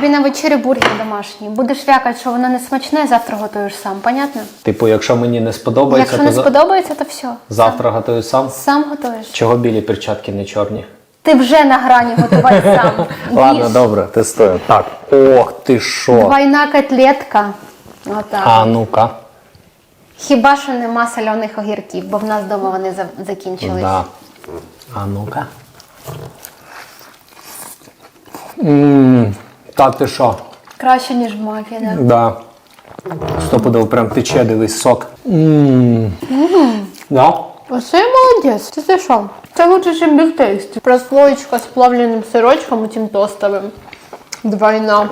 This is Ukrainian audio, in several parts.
тобі на вечері бургер домашній. Будеш вякати, що воно не смачне, завтра готуєш сам, понятно? Типу, якщо мені не сподобається, Якщо то не за- сподобається, то все. завтра готую сам. Сам готуєш. Чого білі перчатки не чорні? Ти вже на грані готувати сам. Ладно, Їж. добре, тестую. Так. Ох ти що. Двойна котлетка. Отак. А ну-ка. Хіба що нема соляних огірків, бо в нас вдома вони за- закінчились. Да. А ну-ка. Та ти що? Краще, ніж в мафі, да? Да. Стопудово прям тече, дивись, сок. Ммм. Да? Оце молодець. Ти що? Це лучше, ніж бігтейст. Прослоєчка з плавленим сирочком, цим тостовим. Двойна.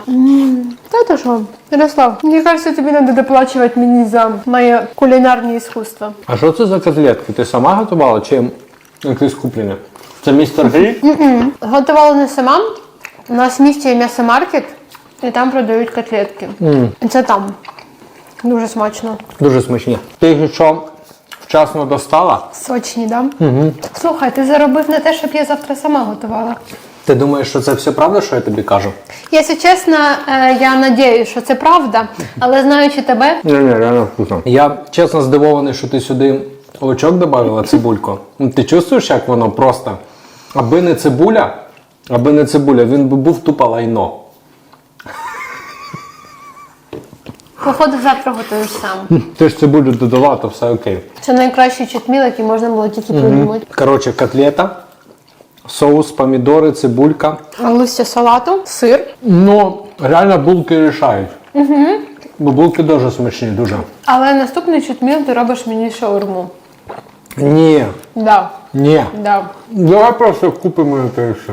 Та ти що? Ярослав, мені кажется, тобі треба доплачувати мені за моє кулінарне іскусство. А що це за котлетки? Ти сама готувала чи якісь куплені? Це містер Грі? Готувала не сама. У нас в місті є м'ясомаркет, і там продають котлетки. І це там. Дуже смачно. Дуже смачні. Ти їх що вчасно достала? Сочні, да? Угу. Слухай, ти заробив на те, щоб я завтра сама готувала. Ти думаєш, що це все правда, що я тобі кажу? Якщо чесно, е, я надіюсь, що це правда, але знаючи тебе, Ні, ні, реально вкусно. Я чесно здивований, що ти сюди лучок додавала цибульку. Ти чувствуєш, як воно просто? Аби не цибуля, аби не цибуля, він би був тупо лайно. походу завтра готуєш сам. Ти ж цибулю додала, то все окей. Це найкращий читміл, який можна було тільки придумати. Коротше, котлета, соус, помідори, цибулька. Листя салату, сир. Ну, реально булки рішають. Угу. Бо булки дуже смачні, дуже. Але наступний читміл ти робиш мені шаурму. Ні, Да, ні. да. Давай просто купимо то і все.